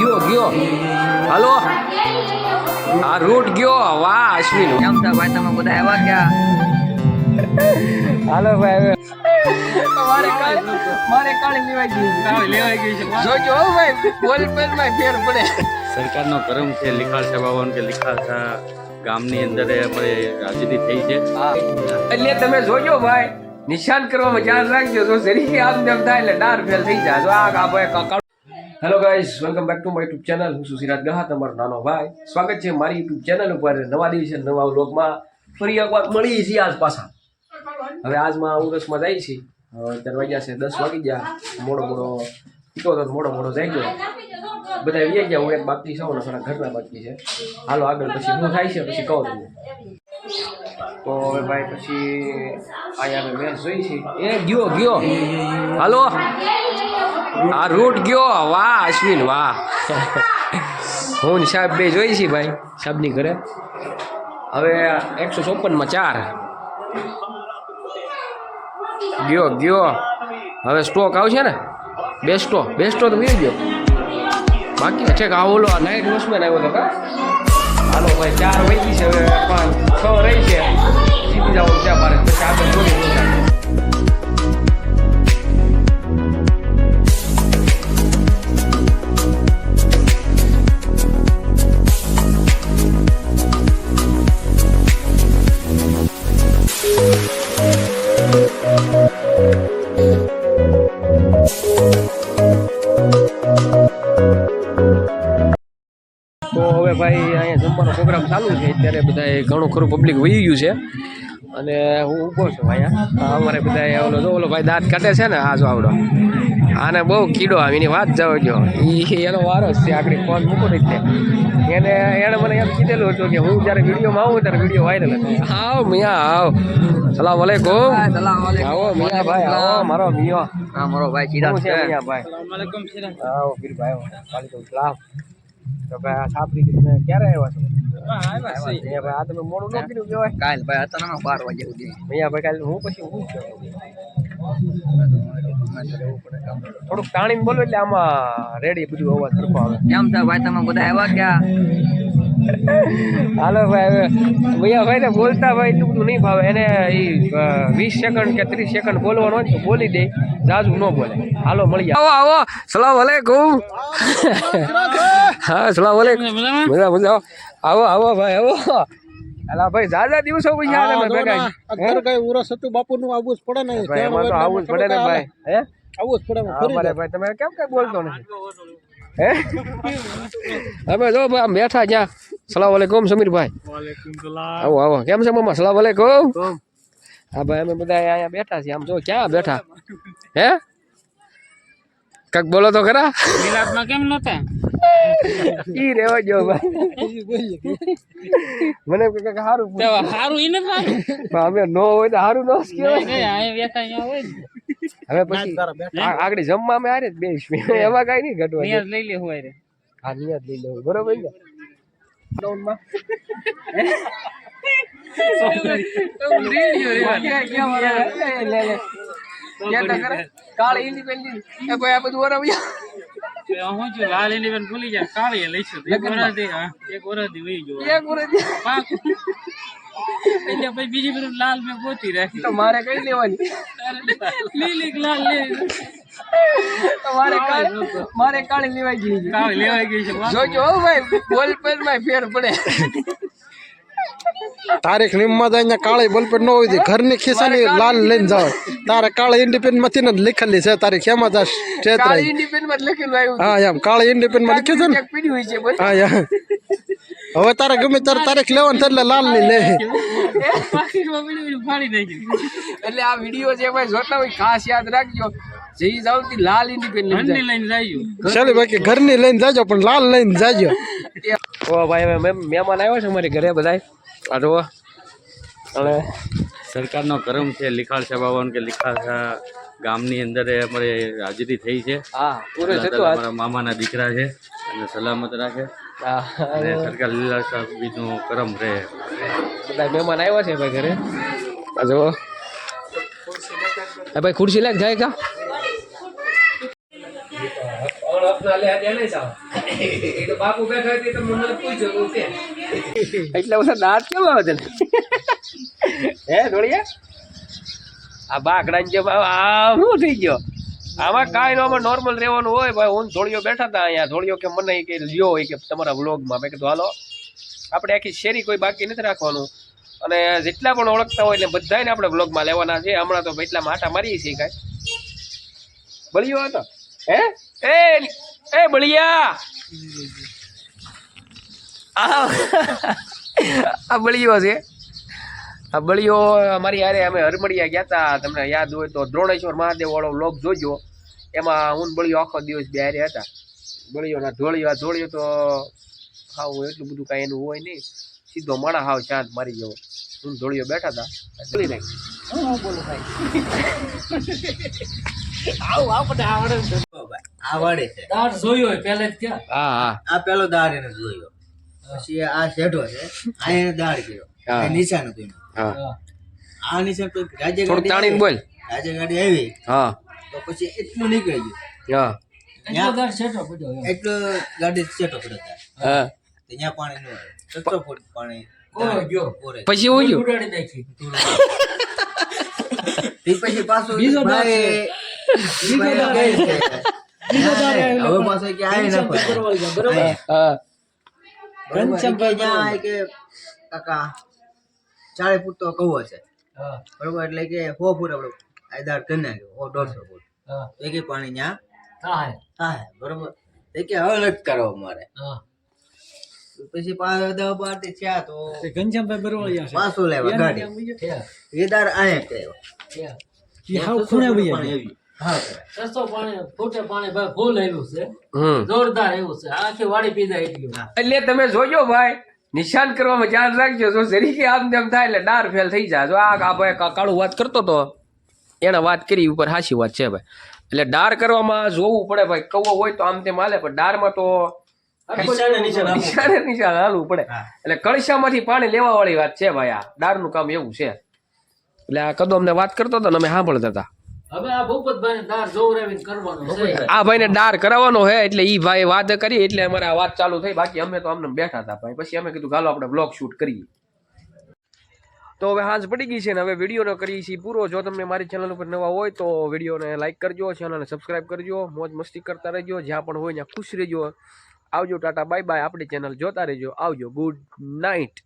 ગયો ગયો. હલો. આ રૂટ ગયો. વાહ અશ્વિન. કેમ છે ભાઈ તમે બધા આવ્યા ક્યાં? હાલો ભાઈ મારે કાળી મારે કાળી લેવાઈ ગયું લેવાઈ ગયું છે. જોજો ભાઈ બોલ પેનમાં ફેર પડે. સરકારનો કરમ છે લીખાળ સભાવન કે લિખાળ છે ગામની અંદર અમારે રાજનીતિ થઈ છે. એટલે તમે જોજો ભાઈ નિશાન કરવામાં ધ્યાન રાખજો તો જરી આમ તેમ થાય એટલે ડાર ફેલ થઈ જાય. આ ભાઈ hello guys welcome back to my YouTube channel હું સુશીરાજ ગહા તમારો નાનો ભાઈ. સ્વાગત છે મારી યુટ્યુબ ચેનલ ઉપર નવા દિવસે, નવા વ્લોગમાં ફરી એકવાર મળીએ છીએ આજ પાછા. હવે આજમાં ઉરસમાં જાય છે. ત્યારે વાગ્યા છે, દસ વાગી ગયા. મોડો મોડો ટીકો તો મોડો મોડો જાય ગયો. બધા વ્યા ગયા, હું એક બાકી છું ને થોડા ઘરના બાકી છે. હાલો આગળ પછી હું થાય છે, પછી કહું તમને. તો હવે ભાઈ પછી અહીંયા મેચ જોઈ છે. એ ગયો ગયો. હાલો. આ રૂટ ગયો? વાહ, અશ્વિન, વાહ. હું સાહેબ બે જોઈ છે ભાઈ, સાહેબની ઘરે. હવે એકસો ચોપનમાં ચાર. ગયો ગયો. હવે સ્ટોક આવશે ને? બેસ્ટો બેસ્ટો તો વી ગયો. બાકી છે કે ઓલો નાઇટ વોચમેન આવ્યો હતો કા? હાલો ભાઈ, ચાર વહી છે હવે પાંચ છ રહી છે. સીધી જાવ ત્યાં મારે. પછી આગળ જોઈએ તો હવે ભાઈ અહીંયા જમવાનો પ્રોગ્રામ ચાલુ છે. અત્યારે બધા ઘણું ખરું પબ્લિક વહી ગયું છે. અને હું ઊભો છું અહીંયા. અમારે બધા ઓલો ઓલો ભાઈ દાંત કાઢે છે ને, આ જો આવડો. આને બહુ કીડો આવે એની વાત જાવ જો. એ એનો વારો જ છે આગળ ફોન મૂકો રીતે એને એણે મને એમ કીધેલું હતું કે હું જ્યારે વિડીયોમાં આવું ત્યારે વીડિયો વાયરલ હતો. આવ મિયા આવ સલામ વાલેકુમ સલામ આવો મિયા ભાઈ આવો મારો મિયો. હા મારો ભાઈ સીધા છે મિયા ભાઈ? આવો પીર ભાઈ વાલેકુમ સલામ તો ભાઈ આ સાપરી કે તમે ક્યારે આવ્યા છો? ભાઈ આ તમે મોડું ન કર્યું કહેવાય. કાલ ભાઈ અત્યારે બાર વાગે સુધી. મિયા ભાઈ કાલે હું પછી હું થોડુંક તાણીને બોલો એટલે આમાં રેડી બધું અવાજ સરખો આવે. કેમ છે ભાઈ તમે બધા આવ્યા ક્યાં? હાલો ભાઈ હવે ભૈયા ભાઈ ને બોલતા ભાઈ એટલું બધું નહીં ભાવે એને એ વીસ સેકન્ડ કે ત્રીસ સેકન્ડ બોલવાનો હોય ને તો બોલી દે. જાજુ ન બોલે. હાલો મળી આવો આવો. સલામ વાલેકુમ હા સલામ વાલેકુમ મજા મજા આવો આવો ભાઈ આવો. અલા ભાઈ જાજા દિવસો પછી આ તમે ભેગા અત્યારે કઈ ઉરસ હતું બાપુ નું આવવું જ પડે ને એમાં તો આવું જ પડે ને ભાઈ. હે? આવું જ પડે હા, મારે ભાઈ તમે કેમ કઈ બોલતો નથી? હે અમે જો ભાઈ આમ બેઠા ત્યાં સલામ વાલેકુમ સમીરભાઈ. આવો આવો. કેમ છે મમ્મા સલામ વાલેકુમ હા ભાઈ અમે બધા અહીંયા બેઠા છીએ. આમ જો ક્યાં બેઠા? હે? કાક બોલો તો ખરા. મિલાદમાં કેમ નતા ઈ રેવા જો ભાઈ મને કે કે હારું સારું હારું ઈને પણ અમે નો હોય તો હારું નો જ કહેવાય. આ બેઠા અહીંયા હોય હવે પછી આગળ જમવા અમે આરે બે એવા એમાં કઈ નહીં ઘટવા નિયત લઈ લે હોય રે. હા નિયત લઈ લેવું. બરોબર ને? લોકડાઉનમાં કાળી ઇન્ડિપેન્ડન્ટ એ ભાઈ આ બધું ઓરવ્યા હું છું લાલ ઇન્ડિયન ભૂલી જાય કાળી લઈશું. એક વરસથી હા એક વરસથી વહી ગયો. એક વર્ષ પાક. એટલે પછી બીજી બધું લાલ મેં ગોતી રાખી. તો મારે કઈ લેવાની? લીલી લાલ લે મારે કાળી મારે કાળી લેવાઈ ગઈ કાળી લેવાઈ ગઈ છે જોજો ભાઈ બોલ પરમાં ફેર પડે. તારીખ નિમમાં જાય કાળી બલપેટ ન હોય ઘરની ખિસ્સાની લાલ લઈને જાવ તારે કાળી ઇન્ડિપેન્ડમાંથી ને લખેલી છે તારીખ એમાં જા કાળી છેતરાઈ ઇન્ડિપેન્ડન્ટમાં લખેલું આવ્યું હા એમ કાળી ઇન્ડિપેન્ડમાં લખ્યું છે ને? હા યા. હવે તારે ગમે તારે તારીખ લેવાનું થાય એટલે લાલની લે. એટલે આ વીડિયો જે ભાઈ જોતા હોય ખાસ યાદ રાખજો. જઈ જાવ તી લાલ ઇન્ડિપેન્ડન્ટ ઠંડી લઈને જાય. ચાલે બાકી ઘરની લઈને જાજો પણ લાલ લઈને જાજો. ઓ ભાઈ હવે મહેમાન આવ્યો છે અમારી ઘરે બધાય. આ જુઓ. અને સરકારનો કરમ છે લીખાળ સભાવન કે લિખાળ સા ગામની અંદર એ અમારે હાજરી થઈ છે. હા પૂરો થતો અમારા મામાના દીકરા છે અને સલામત રાખે. અને સરકાર લીલા શાકભાજીનો કરમ રહે બધા મહેમાન આવ્યા છે ભાઈ ઘરે જો હા ભાઈ ખુરશી લાગ જાય કા એટલા બધા દાંત કેમ આવે તને હે થોડી આ બાકડા આ શું થઈ ગયો આમાં કાંઈ નો આમાં નોર્મલ રહેવાનું હોય. ભાઈ હું ધોળિયો બેઠા હતા અહીંયા. ધોળિયો કે મને કે લ્યો હોય કે તમારા વ્લોગમાં મેં કીધું હાલો. આપણે આખી શેરી કોઈ બાકી નથી રાખવાનું. અને જેટલા પણ ઓળખતા હોય એટલે બધાને આપણે વ્લોગમાં લેવાના છે. હમણાં તો એટલા માટા મારીએ છીએ કાંઈ. બળિયો હતો. હે? એ એ બળિયા! આ આ બળિયો છે. આ બળિયો અમારી યારે અમે હરમડિયા ગયા હતા તમને યાદ હોય તો દ્રોણેશ્વર મહાદેવ વાળો વ્લોગ જોજો. એમાં હું ને બળિયો આખો દિવસ બે હતા. બળિયો ના ધોળિયો આ ધોળિયો તો હાવ એટલું બધું કાંઈ એનું હોય નહીં. સીધો માણા હાવ ચાંદ મારી જવો હું ને બેઠા હતા. બોલી નાખ. આવડે છે. દાળ જોયો હોય પહેલે જ ક્યાં? હા હા. આ પેલો દાળ એને જોયો. પછી આ શેઢો છે આ એને દાળ કર્યો. આ નિશાન હતું હા. આ નિશાન તો રાજ્ય ગાડી બોલ. આવી. રાજ્ય ગાડી આવી. હા. તો પછી એટલું નીકળી ગયું. હા. એટલો દાળ છેટો પડ્યો ગાડી ત્યાં. હા. ત્યાં પાણી ન સત્તર ફૂટ પાણી. પછી હું ગયું? પછી પાછું બીજો છે, હવે પાછો કે આવી ના પડે. કરવા ગયા, બરોબર? હા. કે જ્યાં આ કે કાકા ચારે ફૂટ તો કહો છે બરોબર? એટલે કે સો ફૂટ આ દાળ કરી નાખ્યો. સો દોઢસો ફૂટ. હા. એ કે પાણી ત્યાં હા હા. બરોબર. એ કે હવે નથી કરવા મારે હા. પછી પાંચ દસ બારથી થયા તો ઘનશ્યામભાઈ બરોબર પાછો લેવા ગાડી. દાળ અહીંયા કર્યો હાવ ખૂણે પાણી આવ્યું. હા કરે. સસ્તો પાણી ભાઈ આવી આવ્યું છે. હમ. જોરદાર એવું છે. આખી વાડી પીધા એટલી એટલે તમે જોજો ભાઈ નિશાન કરવામાં ધ્યાન રાખજો. જો જરીકે આમ તેમ થાય એટલે ડાર ફેલ થઈ જાય. જો આ આ ભાઈ કાળું વાત કરતો તો. એને વાત કરી ઉપર સાચી વાત છે ભાઈ. એટલે ડાર કરવામાં જોવું પડે ભાઈ કવો હોય તો આમ તેમ હાલે પણ ડારમાં તો નિશાને નિશાન. હાલવું પડે. એટલે કળશામાંથી પાણી લેવા વાળી વાત છે ભાઈ આ. ડારનું કામ એવું છે. એટલે આ કદો અમને વાત કરતો હતો ને અમે સાંભળતા હતા. આ ભાઈ ભાઈને ડાર કરાવવાનો હે એટલે ઈ ભાઈ વાત કરી એટલે અમારે આ વાત ચાલુ થઈ. બાકી અમે તો અમને બેઠા હતા ભાઈ. પછી અમે કીધું ચાલો આપણે બ્લોગ શૂટ કરીએ. તો હવે હાંસ પડી ગઈ છે ને હવે વિડીયોનો કરીએ છીએ પૂરો. જો તમને મારી ચેનલ ઉપર નવા હોય તો વિડીયોને લાઇક કરજો ચેનલને સબસ્ક્રાઈબ કરજો, મોજ મસ્તી કરતા રહેજો, જ્યાં પણ હોય ત્યાં ખુશ રહેજો. આવજો ટાટા બાય બાય આપણી ચેનલ જોતા રહેજો. આવજો. Good night